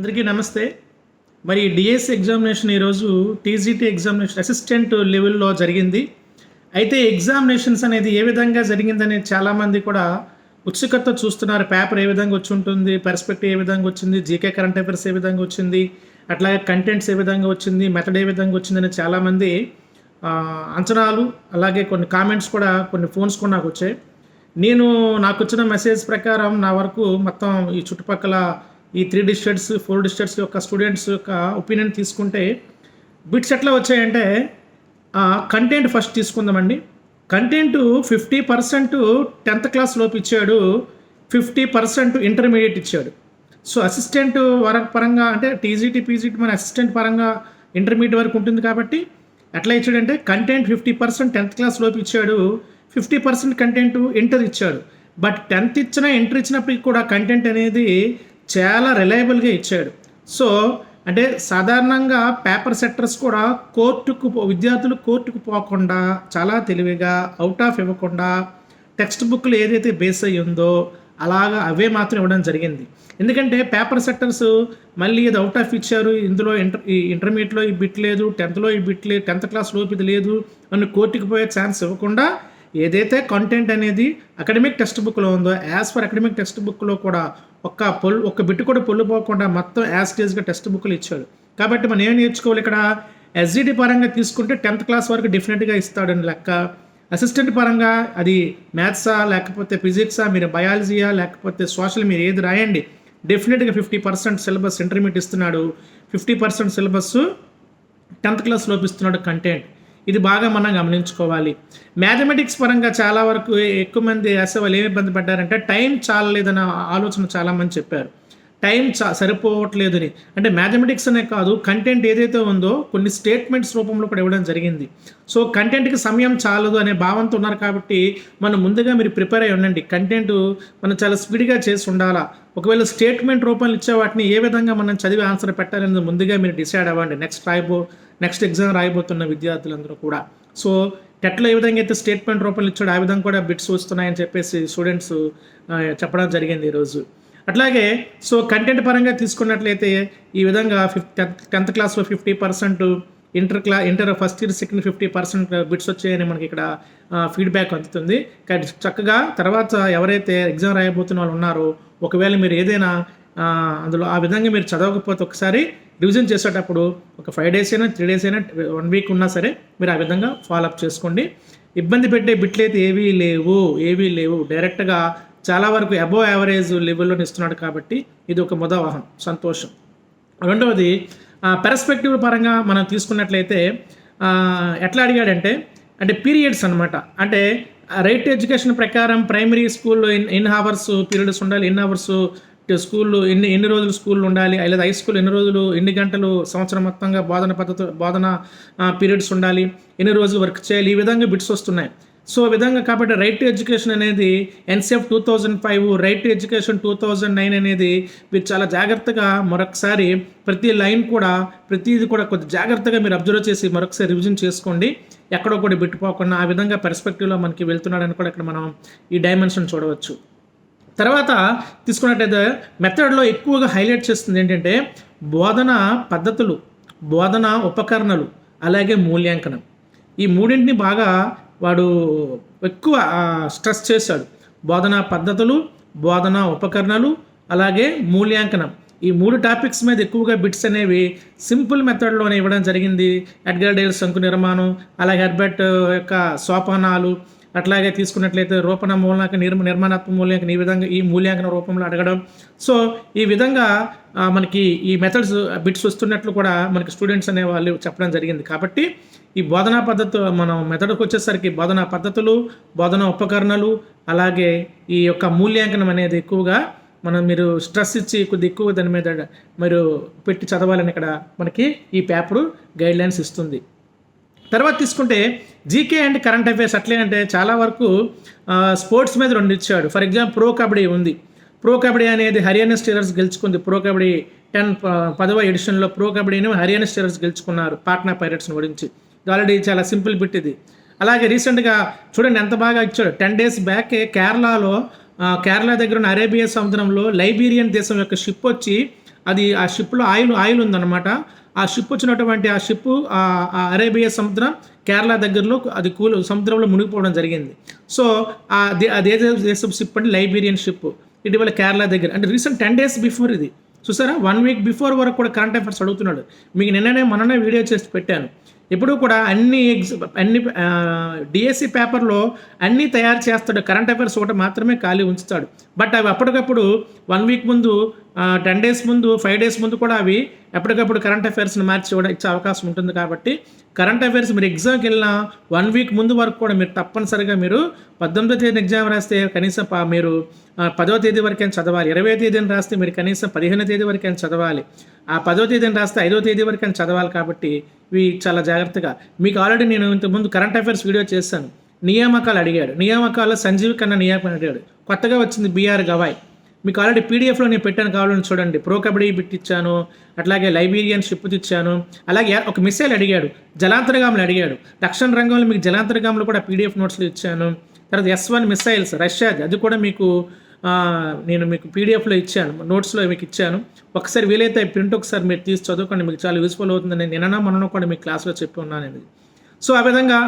అందరికీ నమస్తే. మరి డిఎస్ ఎగ్జామినేషన్ ఈరోజు టీజీటీ ఎగ్జామినేషన్ అసిస్టెంట్ లెవెల్లో జరిగింది. అయితే ఎగ్జామినేషన్స్ అనేది ఏ విధంగా జరిగిందనేది చాలామంది కూడా ఉత్సుకత చూస్తున్నారు. పేపర్ ఏ విధంగా వచ్చి ఉంటుంది పర్స్పెక్టివ్ ఏ విధంగా వచ్చింది జీకే కరెంట్ అఫైర్స్ ఏ విధంగా వచ్చింది అట్లాగే కంటెంట్స్ ఏ విధంగా వచ్చింది మెథడ్ ఏ విధంగా వచ్చిందని చాలామంది అంచనాలు అలాగే కొన్ని కామెంట్స్ కూడా కొన్ని ఫోన్స్ కూడా నాకు వచ్చాయి. నేను నాకు వచ్చిన మెసేజ్ ప్రకారం నా వరకు మొత్తం ఈ చుట్టుపక్కల ఈ త్రీ డిస్టర్స్ ఫోర్ డిస్టర్స్ యొక్క స్టూడెంట్స్ యొక్క ఒపీనియన్ తీసుకుంటే బిట్స్ ఎట్లా వచ్చాయంటే కంటెంట్ ఫస్ట్ తీసుకుందామండి. Content fifty percent tenth class లోపు ఇచ్చాడు ఫిఫ్టీ పర్సెంట్ ఇంటర్మీడియట్ ఇచ్చాడు. సో అసిస్టెంట్ వర పరంగా అంటే టీజీటీ పీజీటీ మన అసిస్టెంట్ పరంగా ఇంటర్మీడియట్ వరకు ఉంటుంది కాబట్టి ఎట్లా ఇచ్చాడంటే content fifty percent tenth class లోపు ఇచ్చాడు ఫిఫ్టీ పర్సెంట్ కంటెంట్ ఇంటర్ ఇచ్చాడు. బట్ టెన్త్ ఇచ్చిన ఇంటర్ ఇచ్చినప్పటికి కూడా కంటెంట్ అనేది చాలా రిలయబుల్గా ఇచ్చాడు. సో అంటే సాధారణంగా పేపర్ సెట్టర్స్ కూడా కోర్టుకు పో- విద్యార్థులు కోర్టుకు పోకుండా చాలా తెలివిగా అవుట్ ఆఫ్ ఇవ్వకుండా టెక్స్ట్ బుక్లు ఏదైతే బేస్ అయ్యి ఉందో అలాగా అవే మాత్రం ఇవ్వడం జరిగింది. ఎందుకంటే పేపర్ సెట్టర్స్ మళ్ళీ ఇది అవుట్ ఆఫ్ ఇచ్చారు ఇందులో ఇంటర్ ఈ ఇంటర్మీడియట్లో ఈ బిట్ లేదు టెన్త్లో ఈ బిట్ లేదు టెన్త్ క్లాస్ లోపు ఇది లేదు అని కోర్టుకు పోయే ఛాన్స్ ఇవ్వకుండా ఏదైతే కంటెంట్ అనేది అకాడమిక్ టెక్స్ట్ బుక్లో ఉందో యాజ్ ఫర్ అకాడమిక్ టెక్స్ట్ బుక్లో కూడా ఒక్క పొల్ ఒక్క బిట్టు కూడా పొల్లుపోకుండా మొత్తం యాజ్ టేజ్గా టెక్స్ట్ బుక్లు ఇచ్చాడు. కాబట్టి మనం ఏం నేర్చుకోవాలి ఇక్కడ? ఎస్జిటి పరంగా తీసుకుంటే టెన్త్ క్లాస్ వరకు డెఫినెట్గా ఇస్తాడని లెక్క. అసిస్టెంట్ పరంగా అది మ్యాథ్సా లేకపోతే ఫిజిక్సా మీరు బయాలజీయా లేకపోతే సోషల్ మీరు ఏది రాయండి డెఫినెట్గా ఫిఫ్టీ పర్సెంట్ సిలబస్ ఇంటర్మీడియట్ ఇస్తున్నాడు. Fifty percent syllabus tenth class లోపిస్తున్నాడు content ఇది బాగా మనం గమనించుకోవాలి. మ్యాథమెటిక్స్ పరంగా చాలా వరకు ఎక్కువ మంది వేసే వాళ్ళు ఏమి ఇబ్బంది పడ్డారంటే టైం చాలలేదన్న ఆలోచన చాలామంది చెప్పారు. టైం చా సరిపోవట్లేదని. అంటే మ్యాథమెటిక్స్ అనే కాదు కంటెంట్ ఏదైతే ఉందో కొన్ని స్టేట్మెంట్స్ రూపంలో కూడా ఇవ్వడం జరిగింది. సో కంటెంట్కి సమయం చాలదు అనే భావంతో ఉన్నారు కాబట్టి మనం ముందుగా మీరు ప్రిపేర్ అయి ఉండండి. కంటెంట్ మనం చాలా స్పీడ్గా చేసి ఉండాలా? ఒకవేళ స్టేట్మెంట్ రూపంలో ఇచ్చే వాటిని ఏ విధంగా మనం చదివి ఆన్సర్ పెట్టాలనేది ముందుగా మీరు డిసైడ్ అవ్వండి. నెక్స్ట్ రాయబో నెక్స్ట్ ఎగ్జామ్ రాయబోతున్న విద్యార్థులందరూ కూడా. సో టెట్లో ఏ విధంగా అయితే స్టేట్మెంట్ రూపంలో ఇచ్చాడో ఆ విధంగా కూడా బిట్స్ వస్తున్నాయని చెప్పేసి స్టూడెంట్స్ చెప్పడం జరిగింది ఈరోజు అట్లాగే సో కంటెంట్ పరంగా తీసుకున్నట్లయితే ఈ విధంగా ఫిఫ్త్ టెన్త్ టెన్త్ క్లాస్లో ఫిఫ్టీ పర్సెంట్ ఇంటర్ క్లా inter first year second fifty percent bits వచ్చాయని మనకి ఇక్కడ ఫీడ్బ్యాక్ అందుతుంది. చక్కగా తర్వాత ఎవరైతే ఎగ్జామ్ రాయబోతున్న వాళ్ళు ఉన్నారో ఒకవేళ మీరు ఏదైనా అందులో ఆ విధంగా మీరు చదవకపోతే ఒకసారి రివిజన్ చేసేటప్పుడు ఒక ఫైవ్ డేస్ అయినా త్రీ డేస్ అయినా వన్ వీక్ ఉన్నా సరే మీరు ఆ విధంగా ఫాలోఅప్ చేసుకోండి. ఇబ్బంది పెట్టే బిట్లు అయితే ఏవీ లేవు ఏవీ లేవు. డైరెక్ట్గా చాలా వరకు అబోవ్ యావరేజ్ లెవెల్లో ఇస్తున్నాడు కాబట్టి ఇది ఒక మొదవాహం సంతోషం. రెండవది పెరస్పెక్టివ్ పరంగా మనం తీసుకున్నట్లయితే ఎట్లా అడిగాడంటే అంటే పీరియడ్స్ అనమాట అంటే రైట్ ఎడ్యుకేషన్ ప్రకారం ప్రైమరీ స్కూల్లో ఇన్ ఇన్ అవర్స్ పీరియడ్స్ ఉండాలి ఇన్ అవర్స్ స్కూల్లో ఎన్ని ఎన్ని రోజులు స్కూల్ ఉండాలి? లేదా హై స్కూల్ ఎన్ని రోజులు ఎన్ని గంటలు సంవత్సరం మొత్తంగా బోధన పద్ధతి బోధన పీరియడ్స్ ఉండాలి? ఎన్ని రోజులు వర్క్ చేయాలి? ఈ విధంగా బిట్స్ వస్తున్నాయి. సో విధంగా కాబట్టి రైట్ టు ఎడ్యుకేషన్ అనేది NCF two thousand five right to education two thousand nine అనేది మీరు చాలా జాగ్రత్తగా మరొకసారి ప్రతి లైన్ కూడా ప్రతిది కూడా కొద్ది జాగ్రత్తగా మీరు అబ్జర్వ్ చేసి మరొకసారి రివిజన్ చేసుకోండి. ఎక్కడో కూడా బిట్టుపోకుండా ఆ విధంగా పర్స్పెక్టివ్లో మనకి వెళ్తున్నాడని కూడా ఇక్కడ మనం ఈ డైమెన్షన్ చూడవచ్చు. తర్వాత తీసుకున్నట్టయితే మెథడ్లో ఎక్కువగా హైలైట్ చేస్తుంది ఏంటంటే బోధన పద్ధతులు బోధన ఉపకరణలు అలాగే మూల్యాంకనం. ఈ మూడింటిని బాగా వాడు ఎక్కువ స్ట్రెస్ చేశాడు. బోధనా పద్ధతులు బోధనా ఉపకరణలు అలాగే మూల్యాంకనం. ఈ మూడు టాపిక్స్ మీద ఎక్కువగా బిట్స్ అనేవి సింపుల్ మెథడ్లోనే ఇవ్వడం జరిగింది. ఎడ్గర్ డేల్ శంకు నిర్మాణం అలాగే హెర్బర్ట్ యొక్క సోపానాలు అట్లాగే తీసుకున్నట్లయితే రూపణ మూలక నిర్మ నిర్మాణాత్మక మూల్యాంకనం ఈ విధంగా ఈ మూల్యాంకన రూపంలో అడగడం. సో ఈ విధంగా మనకి ఈ మెథడ్స్ బిట్స్ వస్తున్నట్లు కూడా మనకి స్టూడెంట్స్ అనే వాళ్ళు చెప్పడం జరిగింది. కాబట్టి ఈ బోధనా పద్ధతి మనం మెథడ్కి వచ్చేసరికి బోధనా పద్ధతులు బోధనా ఉపకరణాలు అలాగే ఈ యొక్క మూల్యాంకనం అనేది ఎక్కువగా మనం మీరు స్ట్రెస్ ఇచ్చి కొద్ది ఎక్కువ దాని మీద మీరు పెట్టి చదవాలని ఇక్కడ మనకి ఈ పేపర్ గైడ్లైన్స్ ఇస్తుంది. తర్వాత తీసుకుంటే జీకే అండ్ కరెంట్ అఫైర్స్ అట్లే అంటే చాలా వరకు స్పోర్ట్స్ మీద రెండు ఇచ్చాడు. ఫర్ ఎగ్జాంపుల్ ప్రో కబడ్డీ ఉంది. ప్రో కబడ్డీ అనేది హర్యానా స్టీరర్స్ గెలుచుకుంది. ప్రో కబడ్డీ టెన్ పదవ ఎడిషన్లో ప్రో కబడ్డీని హర్యానా స్టీరర్స్ గెలుచుకున్నారు పాట్నా పైరట్స్ని ఓడించి. ఇది ఆల్రెడీ చాలా సింపుల్ బిట్ ఇది. అలాగే రీసెంట్గా చూడండి ఎంత బాగా ఇచ్చాడు. టెన్ డేస్ బ్యాక్ కేరళలో కేరళ దగ్గర ఉన్న అరేబియా సముద్రంలో లైబీరియన్ దేశం యొక్క షిప్ వచ్చి అది ఆ షిప్లో ఆయిల్ ఆయిల్ ఉందన్నమాట. ఆ షిప్ వచ్చినటువంటి ఆ షిప్ ఆ అరేబియా సముద్రం కేరళ దగ్గరలో అది కూల్ సముద్రంలో మునిగిపోవడం జరిగింది. సో ఆ అదే దేశం షిప్ అంటే లైబీరియన్ షిప్ ఇటీవల కేరళ దగ్గర. అంటే రీసెంట్ టెన్ డేస్ బిఫోర్ ఇది. చూసారా? వన్ వీక్ బిఫోర్ వరకు కూడా కరెంట్ అఫైర్స్ అడుగుతున్నాడు. మీకు నిన్ననే మొన్ననే వీడియో చేసి పెట్టాను. ఇప్పుడు కూడా అన్ని ఎగ్జ అన్ని డిఎస్సి పేపర్లో అన్నీ తయారు చేస్తాడు. కరెంట్ అఫైర్స్ ఒకటి మాత్రమే ఖాళీ ఉంచుతాడు. బట్ అవి అప్పటికప్పుడు వన్ వీక్ ముందు టెన్ డేస్ ముందు ఫైవ్ డేస్ ముందు కూడా అవి ఎప్పటికప్పుడు కరెంట్ అఫైర్స్ని మార్చి కూడా ఇచ్చే అవకాశం ఉంటుంది కాబట్టి కరెంట్ అఫైర్స్ మీరు ఎగ్జామ్కి వెళ్ళిన వన్ వీక్ ముందు వరకు కూడా మీరు తప్పనిసరిగా మీరు పద్దెనిమిదో తేదీ ఎగ్జామ్ రాస్తే కనీసం మీరు పదో తేదీ వరకైనా చదవాలి ఇరవై తేదీని రాస్తే మీరు కనీసం పదిహేనో తేదీ వరకైనా చదవాలి ఆ పదో తేదీని రాస్తే ఐదో తేదీ వరకైనా చదవాలి కాబట్టి ఇవి చాలా జాగ్రత్తగా. మీకు ఆల్రెడీ నేను ఇంతకుముందు కరెంట్ అఫైర్స్ వీడియో చేశాను. నియామకాలు అడిగాడు. నియామకాల్లో సంజీవ్ కన్నా నియామకం అడిగాడు. కొత్తగా వచ్చింది బీఆర్ గవాయ్. మీకు ఆల్రెడీ పీడిఎఫ్లో నేను పెట్టాను కావాలని చూడండి. ప్రో కబడ్డీ పెట్టించాను ఇచ్చాను అట్లాగే లైబీరియన్ షిప్ ఇచ్చాను అలాగే ఒక మిసైల్ అడిగాడు జలాంతర్గాములు అడిగాడు. రక్షణ రంగంలో మీకు జలాంతర్గాములు కూడా పీడిఎఫ్ నోట్స్లు ఇచ్చాను. తర్వాత ఎస్ వన్ మిసైల్స్ రష్యాది అది కూడా మీకు నేను మీకు పీడిఎఫ్లో ఇచ్చాను నోట్స్లో మీకు ఇచ్చాను. ఒకసారి వీలైతే ప్రింట్ ఒకసారి మీరు తీసి చదువుకోండి మీకు చాలా యూస్ఫుల్ అవుతుందని నిన్న మనను కూడా మీకు క్లాస్లో చెప్పి ఉన్నాను ఇది సో ఆ విధంగా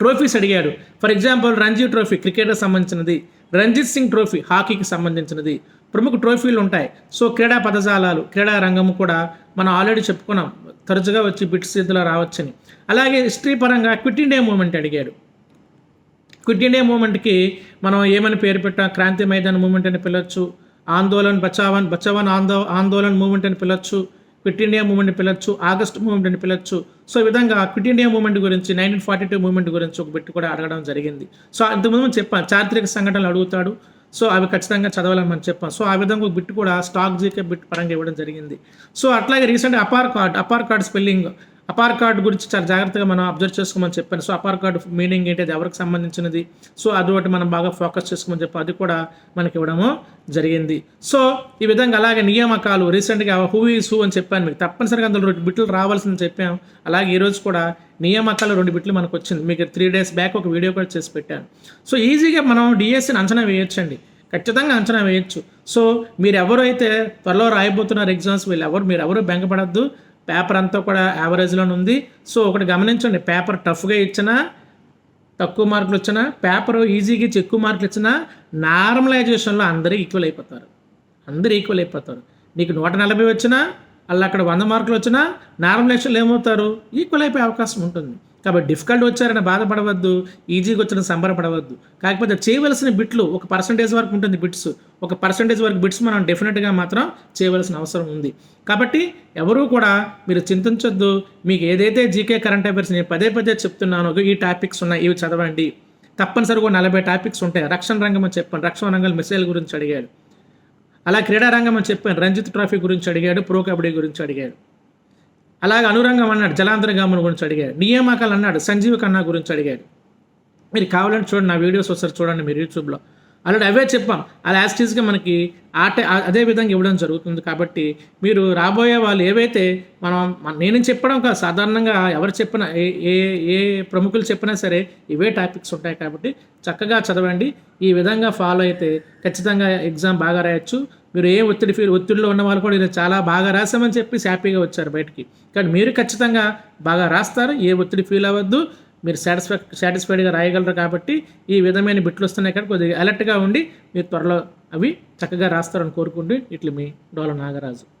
ట్రోఫీస్ అడిగాడు. ఫర్ ఎగ్జాంపుల్ రంజీ ట్రోఫీ క్రికెట్కి సంబంధించినది. రంజిత్ సింగ్ ట్రోఫీ హాకీకి సంబంధించినది. ప్రముఖ ట్రోఫీలు ఉంటాయి. సో క్రీడా పదజాలాలు క్రీడా రంగము కూడా మనం ఆల్రెడీ చెప్పుకున్నాం. తరచుగా వచ్చి బిట్స్ ఇందులో రావచ్చని. అలాగే హిస్టరీ పరంగా క్విట్ ఇండియా మూమెంట్ అడిగాడు. క్విట్ ఇండియా మూమెంట్కి మనం ఏమని పేరు పెట్టాం? క్రాంతి మైదాన్ మూమెంట్ అని పిలవచ్చు ఆందోళన్ బచావన్ బచావన్ ఆందో ఆందోళన్ మూమెంట్ అని పిలవచ్చు క్విట్ ఇండియా మూమెంట్ పిలవచ్చు ఆగస్ట్ మూమెంట్ అని పిలవచ్చు. సో ఈ విధంగా క్విట్ ఇండియా మూమెంట్ గురించి నైన్టీన్ ఫార్టీ టూ మూమెంట్ గురించి ఒక బిట్ కూడా అడగడం జరిగింది. సో ఇంతకుముందు చెప్పాను చారిత్రక సంఘటనలు అడుగుతాడు. సో అవి ఖచ్చితంగా చదవాలని మనం చెప్పాం. సో ఆ విధంగా ఒక బిట్ కూడా స్టాక్ జీకే బిట్ పరంగా ఇవ్వడం జరిగింది. సో అట్లాగే recent APAAR card APAAR card spelling. APAAR card గురించి చాలా జాగ్రత్తగా మనం అబ్జర్వ్ చేసుకోమని చెప్పాను. సో అపార్ కార్డ్ మీనింగ్ ఏంటి అది ఎవరికి సంబంధించినది? సో అది ఒకటి మనం బాగా ఫోకస్ చేసుకోమని చెప్పి అది కూడా మనకి ఇవ్వడము జరిగింది. సో ఈ విధంగా అలాగే నియామకాలు రీసెంట్గా హూ ఈస్ హూ అని చెప్పాను మీకు. తప్పనిసరిగా అందులో రెండు బిట్లు రావాల్సింది చెప్పాం అలాగే ఈరోజు కూడా నియామకాలు రెండు బిట్లు మనకు వచ్చింది. మీకు త్రీ డేస్ బ్యాక్ ఒక వీడియో కూడా చేసి పెట్టాను. సో ఈజీగా మనం డిఎస్సిని అంచనా వేయొచ్చండి. ఖచ్చితంగా అంచనా వేయొచ్చు. సో మీరు ఎవరైతే త్వరలో రాయబోతున్నారు ఎగ్జామ్స్ వీళ్ళు ఎవరు మీరు ఎవరు బెంగపడద్దు. పేపర్ అంతా కూడా యావరేజ్లోనే ఉంది. సో ఒకటి గమనించండి పేపర్ టఫ్గా ఇచ్చినా తక్కువ మార్కులు వచ్చినా పేపర్ ఈజీగా ఎక్కువ మార్కులు ఇచ్చినా నార్మలైజేషన్లో అందరూ ఈక్వల్ అయిపోతారు. అందరూ ఈక్వల్ అయిపోతారు. నీకు నూట నలభై వచ్చినా అలా అక్కడ వంద మార్కులు వచ్చినా నార్మలైజేషన్లో ఏమవుతారు? ఈక్వల్ అయిపోయే అవకాశం ఉంటుంది. కాబట్టి డిఫికల్ట్ వచ్చారని బాధపడవద్దు ఈజీగా వచ్చిన సంబరపడవద్దు. కాకపోతే చేయవలసిన బిట్లు ఒక పర్సంటేజ్ వరకు ఉంటుంది బిట్స్. ఒక పర్సంటేజ్ వరకు బిట్స్ మనం డెఫినెట్గా మాత్రం చేయవలసిన అవసరం ఉంది. కాబట్టి ఎవరూ కూడా మీరు చింతించొద్దు. మీకు ఏదైతే జీకే కరెంట్ అఫైర్స్ నేను పదే పదే చెప్తున్నానో ఈ టాపిక్స్ ఉన్నాయి ఇవి చదవండి. తప్పనిసరిగా నలభై టాపిక్స్ ఉంటాయి. రక్షణ రంగం అని చెప్పాను. రక్షణ రంగం మిసైల్ గురించి అడిగాడు. అలా క్రీడారంగం అని చెప్పాను. రంజిత్ ట్రోఫీ గురించి అడిగాడు. ప్రో కబడ్డీ గురించి అడిగాడు. అలాగే అనురంగం అన్నాడు జలాంతర్గామం గురించి అడిగాడు. నియామకాలు అన్నాడు సంజీవ్ ఖన్నా గురించి అడిగాడు. మీరు కావాలంటే చూడండి నా వీడియోస్ ఒకసారి చూడండి మీరు యూట్యూబ్లో ఆల్రెడీ అవే చెప్పాం. అలా యాస్టీస్గా మనకి ఆట అదే విధంగా ఇవ్వడం జరుగుతుంది కాబట్టి మీరు రాబోయే వాళ్ళు ఏవైతే మనం నేను చెప్పడం కాదు సాధారణంగా ఎవరు చెప్పినా ఏ ఏ ఏ ప్రముఖులు చెప్పినా సరే ఇవే టాపిక్స్ ఉంటాయి కాబట్టి చక్కగా చదవండి. ఈ విధంగా ఫాలో అయితే ఖచ్చితంగా ఎగ్జామ్ బాగా రాయొచ్చు. మీరు ఏ ఒత్తిడి ఫీల్ ఒత్తిడిలో ఉన్న వాళ్ళు కూడా ఇది చాలా బాగా రాసామని చెప్పి హ్యాపీగా వచ్చారు బయటికి. కానీ మీరు ఖచ్చితంగా బాగా రాస్తారు. ఏ ఒత్తిడి ఫీల్ అవ్వద్దు. మీరు సాటిస్ఫై సాటిస్ఫైడ్గా రాయగలరు కాబట్టి ఈ విధమైన బిట్లు వస్తున్నాయి కాబట్టి కొద్దిగా అలర్ట్గా ఉండి మీరు త్వరలో అవి చక్కగా రాస్తారని కోరుకుంటూ ఇట్లు మీ డోల నాగరాజు.